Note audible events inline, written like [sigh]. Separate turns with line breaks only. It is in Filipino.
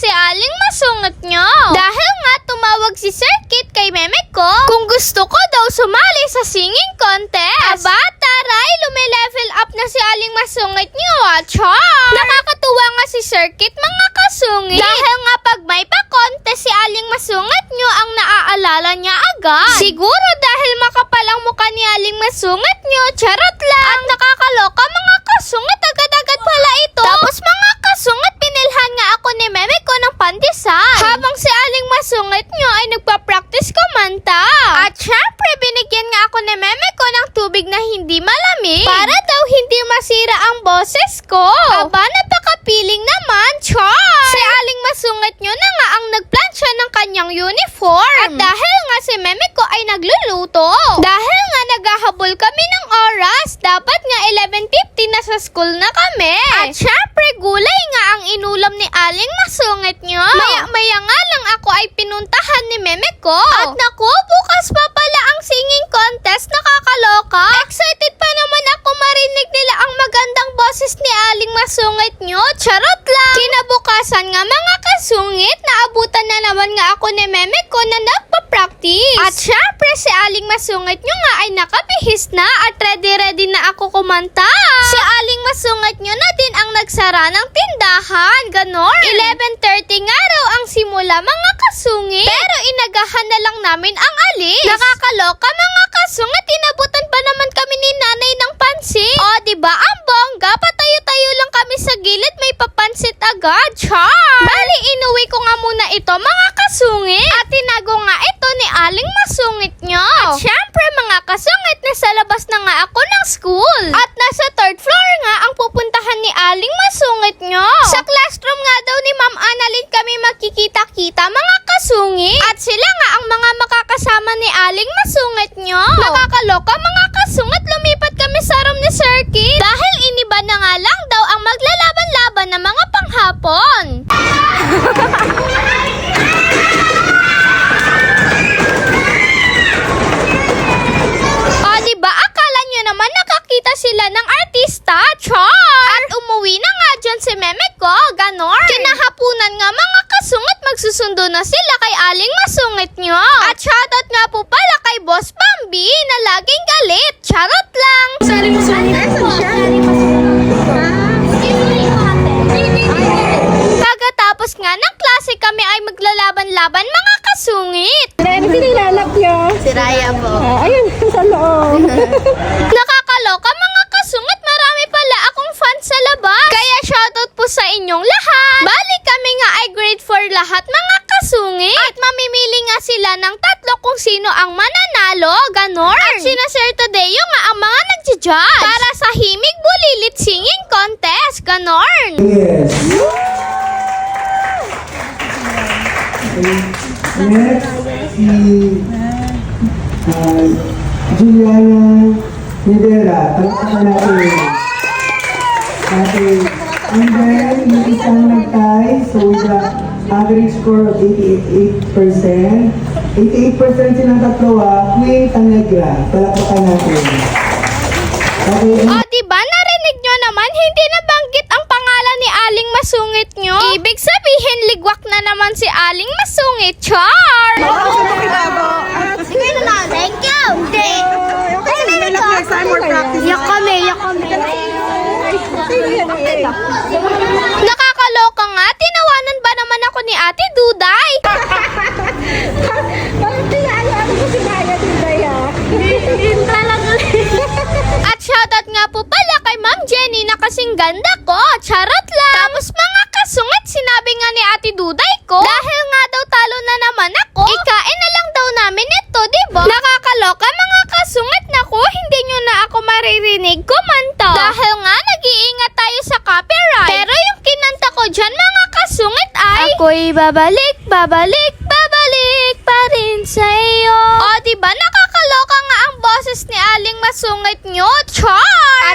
si Aling masungit nyo. Dahil nga tumawag si Sir Kit kay meme ko kung gusto ko daw sumali sa singing contest. Aba, taray, lumilevel up na si Aling masungit nyo, ah! Nakakatuwa nga si Sir Kit, mga kasungit. Dahil nga pag may pa-contest si Aling masungit nyo, ang naaalala niya agad. Siguro dahil makapalang mukha ni Aling masungit nyo, charot lang. At nakakaloka, mga kasungit, agad-agad pala ito. Tapos mga kasungit, pinilhan nga ako ni meme ko ng pandesal. Habang si Aling masungit nyo ay nagpa-practice kumanta. At syempre, binigyan nga ako ni meme ko ng tubig na hindi malamig. Para daw hindi masira ang boses ko. Aba, napaka-piling naman, char! Si Aling masungit nyo na nga ang nagplansya ng kanyang uniform. At dahil nga si meme ko ay nagluluto. Dahil nga naghahabol kami ng oras, dapat nga 11.50 na sa school na kami. At syempre, gulay nga ang inulam ni Aling masungit nyo. Maya-maya nga lang ako ay pinuntahan ni meme ko. At naku, bukas pa pala ang singing contest, nakakaloka. Excited pa naman ako marinig nila ang magandang boses ni Aling masungit nyo. Charot lang. Kinabukasan nga mga kasungit, naabutan na naman nga ako ni meme ko na nagpa-practice. At syempre, si Aling masungit nyo nga ay nakabihis na at ready-ready na ako kumanta. Si Aling masungit nyo na din ang nagsara ng tindahan, ganon. 11.30 nga raw ang simula mga kasungit. Pero inagahan na lang namin ang alis. Nakakaloka mga kasungit, inabutan pa naman kami ni nanay ng pansit. O, di ba ang bongga? Patayo-tayo lang kami sa gilid, may papansit agad. Char! Bali, inuwi ko nga muna ito mga kasungit. At tinago nga ito ni Aling masungit nyo. At syempre mga kasungit, nasa labas na nga ako ng school. At nasa third floor nga ang pupuntahan ni Aling masungit nyo. Sa classroom nga daw ni Ma'am Annalyn kami magkikita-kita mga kasungit. At sila nga ang mga makakasama ni Aling masungit nyo. Nakakaloka mga kasungit, lumipat kami sa room ni Sir Kid. Dahil iniba na nga lang daw ang maglalaban-laban na mga panghapon. O, di ba akala nyo naman nakakita sila ng artista, Char? At umuwi na nga dyan si Meme ko, ganon. Kinahapunan nga mga kasungit, magsusundo na sila kay Aling Masungit nyo. At shoutout nga po pala kay Boss Bambi na laging galit. Charot lang.
Sali mo sa
Pagkatapos nga ng klase kami ay maglalaban-laban mga kasungit.
Ano sinilalap niyo?
Si Raya po.
Ah, ayun, sa loob.
Nakakaloka [laughs] [laughs] mga kasungit, marami pala akong fans sa labas. Kaya shoutout po sa inyong lahat. Bali kami nga ay grade 4 lahat mga kasungit. At mamimili nga sila ng tatlo kung sino ang mananalo, ganon. At sina Sir Tadeo nga ang mga nagja-judge. Para sa Himig Bulilit Singing Contest, ganon.
Yes. Next, si uh, Juliana Rivera. Palakpakan natin. Okay. And then, yung isang nagtay, so average score of 88%. 88% silang tatlo ah, Queen Tanegra. Palakpakan natin. Okay,
O, diba narinig nyo naman, hindi nabanggit ang pangalan ni Aling Masungit nyo? Ibig sabihin, ligwak na naman si Aling Masungit, Char! Sige na lang, thank you! Hindi.
Next time, more practice.
Yak kami, yak? Nakakaloka nga, tinawanan ba ako ni Ate Duday? [laughs]
Parang tinaalaan mo si Maya Tinday ah. [laughs]
Talaga. At shoutout nga po pala kay Ma'am Jenny na kasing ganda ko. Charot lang. Tapos mga kasungit, sinabi nga ni Ate Duday ko. Dahil nga daw talo na naman ako. Ikain na lang daw namin ito, di ba? Nakakaloka mga kasungit. Naku, hindi nyo na ako maririnig kumanta. Dahil nga, nag-iingat tayo sa copyright. Pero yung kinanta ko dyan mga kasungit ay... Ako'y babalik, babalik, babalik pa rin sa iyo. O, diba nakakaloka nga ang boses ni Aling Masungit nyo? Char!